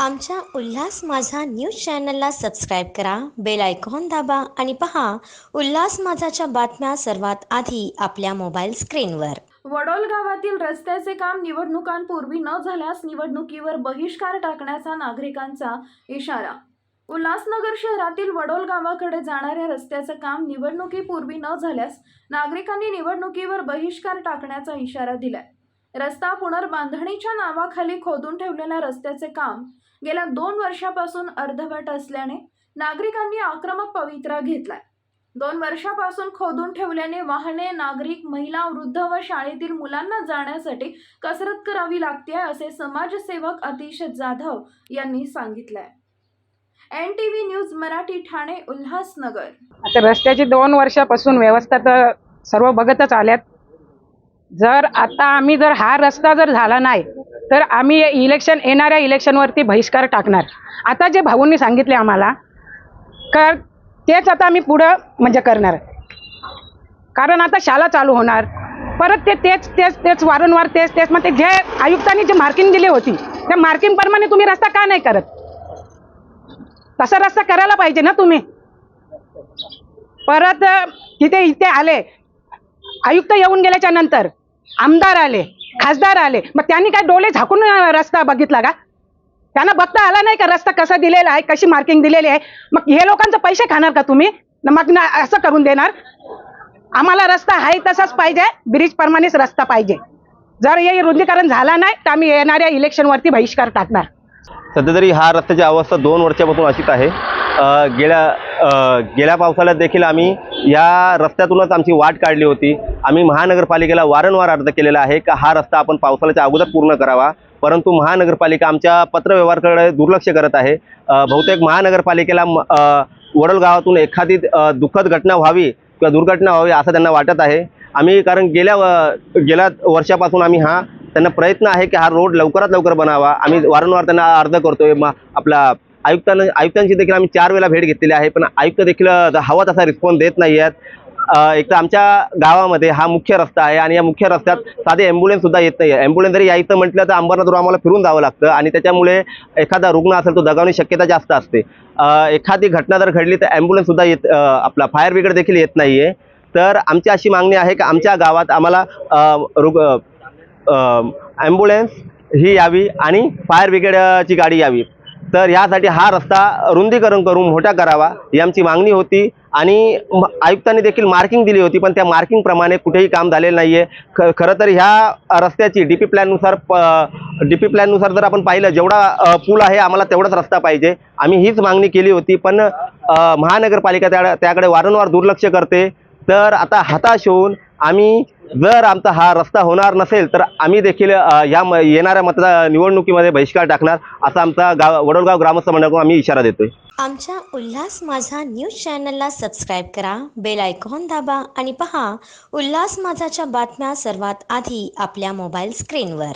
आमच्या उल्हास माझा न्यूज चॅनलला सबस्क्राईब करा बेल आयकॉन दाबा आणि पहा उल्हास माझाच्या बातम्या सर्वात आधी आपल्या मोबाईल स्क्रीनवर. वडोल गावातील रस्त्याचे काम निवडणुकांपूर्वी न झाल्यास निवडणुकीवर बहिष्कार टाकण्याचा नागरिकांचा इशारा. उल्हासनगर शहरातील वडोल गावाकडे जाणाऱ्या रस्त्याचं काम निवडणुकीपूर्वी न झाल्यास नागरिकांनी निवडणुकीवर बहिष्कार टाकण्याचा इशारा दिलाय. रस्ता पुनर्बांधणीच्या नावाखाली खोदून ठेवलेल्या रस्त्याचे काम गेल्या दोन वर्षापासून अर्धवट असल्याने नागरिकांनी आक्रमक पवित्रा घेतलाय. दोन वर्षापासून खोदून ठेवल्याने वाहने नागरिक महिला वृद्ध व शाळेतील मुलांना जाण्यासाठी कसरत करावी लागते असे समाजसेवक अतिश जाधव यांनी सांगितलंय. N T V news Marathi Thane Ulhasnagar. आता रस्त्याची दोन वर्षापासून व्यवस्था तर सर्व बघतच आल्यात. जर आता आम्ही जर हा रस्ता जर झाला नाही तर आम्ही इलेक्शन येणाऱ्या इलेक्शनवरती बहिष्कार टाकणार. आता जे भाऊंनी सांगितले आम्हाला कर तेच आता आम्ही पुढं म्हणजे करणार. कारण आता शाळा चालू होणार. परत ते तेच तेच तेच वारंवार तेच तेच मग ते जे आयुक्तांनी जे मार्किंग दिली होती त्या मार्किंगप्रमाणे तुम्ही रस्ता का नाही करत? तसा रस्ता करायला पाहिजे ना तुम्ही? परत तिथे इथे आले आयुक्त येऊन गेल्याच्यानंतर आमदार आले खासदार आले मग त्यांनी काय डोळे झाकून रस्ता बघितला का? त्यांना बघता आला नाही का रस्ता कसा दिलेला आहे कशी मार्किंग दिलेली आहे? मग हे लोकांचं पैसे खाणार का तुम्ही? मग ना असं करून देणार? आम्हाला रस्ता आहे तसाच पाहिजे ब्रिज प्रमाणेच रस्ता पाहिजे. जर हे रुंदीकरण झाला नाही तर आम्ही येणाऱ्या इलेक्शनवरती बहिष्कार टाकणार. सध्या तरी हा रस्त्याची अवस्था दोन वर्षापासून अशीच आहे. गेल्या गेल्या पावसाळ्यात देखील आम्ही या रस्त्यातूनच आमची वाट काढली होती. आम्ही महानगरपालिकेला वारंवार अर्ज केलेला आहे का हा रस्ता आपण पावसाळ्याच्या अगोदर पूर्ण करावा. परंतु महानगरपालिका आमच्या पत्रव्यवहाराकडे दुर्लक्ष करत आहे. बहुतेक महानगरपालिकेला म- गावातून एखादी दुःखद घटना व्हावी किंवा दुर्घटना व्हावी असं त्यांना वाटत आहे. आम्ही कारण गेल्या व- गेल्या वर्षापासून आम्ही हा त्यांना प्रयत्न आहे की हा रोड लवकरात लवकर बनावा. आम्ही वारंवार त्यांना अर्ज करतोय. मग आपला आयुक्तांना आयुक्तांची देखील आम्ही चार वेळा भेट घेतलेली आहे पण आयुक्त देखील हवा तसा रिस्पॉन्स देत नाही आहेत. एक तर आमच्या गावामध्ये हा मुख्य रस्ता आहे आणि या मुख्य रस्त्यात साधे ॲम्ब्युलन्ससुद्धा येत नाही आहे ॲम्ब्युलन्स जरी यायचं म्हटलं तर अंबरनाथवर आम्हाला फिरून जावं लागतं आणि त्याच्यामुळे एखादा रुग्ण असेल तो दगावण्याची शक्यता जास्त असते. एखादी घटना जर घडली तर ॲम्ब्युलन्ससुद्धा येत आपला फायर ब्रिगेड देखील येत नाही आहे तर आमची अशी मागणी आहे की आमच्या गावात आम्हाला रुग ॲम्ब्युलन्स ही यावी आणि फायर ब्रिगेडची गाडी यावी. तर यासाठी हा रस्ता रुंदीकरण करून मोठा करावा ही आमची मागणी होती. आणि आयुक्तांनी देखील मार्किंग दिली होती पण त्या मार्किंगप्रमाणे कुठेही काम झालेलं नाही आहे ख खरं तर ह्या रस्त्याची डी पी प्लॅननुसार प डी पी प्लॅननुसार जर आपण पाहिलं जेवढा पूल आहे आम्हाला तेवढाच रस्ता पाहिजे. आम्ही हीच मागणी केली होती पण महानगरपालिका त्या त्याकडे वारंवार दुर्लक्ष करते. तर आता हताश होऊन आम्ही जर आमचा हा रस्ता होणार नसेल तर आम्ही देखील या म- येणाऱ्या मतदा निवडणुकीमध्ये बहिष्कार टाकणार असा आमचा गाव वडोलगाव ग्रामस्थ मंडळाकडून आम्ही इशारा देतोय. आमच्या उल्हास माझा न्यूज चॅनलला सबस्क्राईब करा बेल आयकॉन दाबा आणि पहा उल्हास माझाच्या बातम्या सर्वात आधी आपल्या मोबाईल स्क्रीनवर.